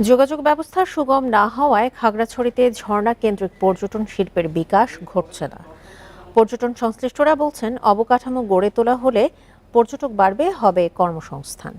যোগাযোগ ব্যবস্থা সুগম না হওয়ায় খাগড়াছড়িতে ঝর্ণা কেন্দ্রিক পর্যটন শিল্পের বিকাশ ঘটছে না। পর্যটন সংশ্লিষ্টরা বলছেন, অবকাঠামো গড়ে তোলা হলে পর্যটক বাড়বে, হবে কর্মসংস্থান।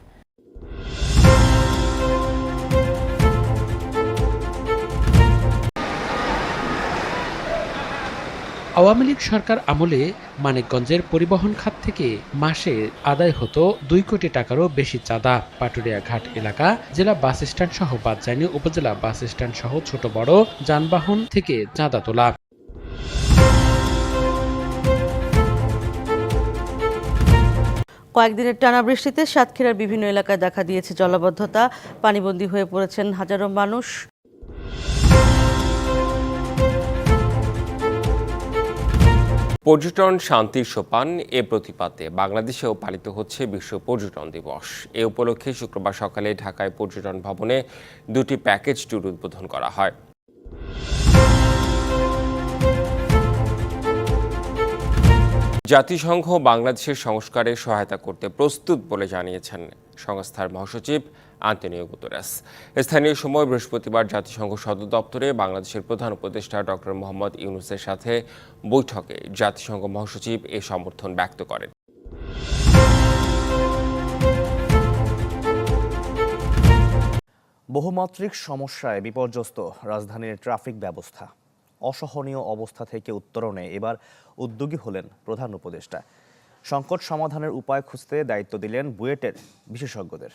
আওয়ামী লীগ সরকার আমলে মানিকগঞ্জের পরিবহন খাত থেকে মাসে আদায় হতো দুই কোটি টাকারও বেশি চাঁদা। পাটুরিয়া ঘাট এলাকা জেলা বাস স্ট্যান্ড সহ বাদজানি উপজেলা বাস স্ট্যান্ড সহ ছোট বড় যানবাহন থেকে চাঁদা তোলা। কয়েকদিনের টানা বৃষ্টিতে সাতক্ষীরার বিভিন্ন এলাকায় দেখা দিয়েছে জলাবদ্ধতা। পানিবন্দী হয়ে পড়েছেন হাজারো মানুষ। পর্যটন শান্তির সোপান এ প্রতিপাতে বাংলাদেশেও পালিত হচ্ছে বিশ্ব পর্যটন দিবস। এ উপলক্ষে শুক্রবার সকালে ঢাকায় পর্যটন ভবনে দুটি প্যাকেজ ট্যুর উদ্বোধন করা হয়। জাতিসংঘ বাংলাদেশের সংস্কারে সহায়তা করতে প্রস্তুত বলে জানিয়েছেন সংস্থার মহাসচিব আন্তনিও গুতরাস। স্থানীয় সময় বৃহস্পতিবার জাতিসংঘ সদর দপ্তরে বাংলাদেশের প্রধান উপদেষ্টা ডক্টর মোহাম্মদ ইউনুসের সাথে বৈঠকে জাতিসংঘ মহাসচিব এ সমর্থন ব্যক্ত করেন। বহুমাত্রিক সমস্যায় বিপর্যস্ত রাজধানীর ট্রাফিক ব্যবস্থা। অসহনীয় অবস্থা থেকে উত্তরণে এবার উদ্যোগী হলেন প্রধান উপদেষ্টা। সংকট সমাধানের উপায় খুঁজতে দায়িত্ব দিলেন বুয়েটের বিশেষজ্ঞদের।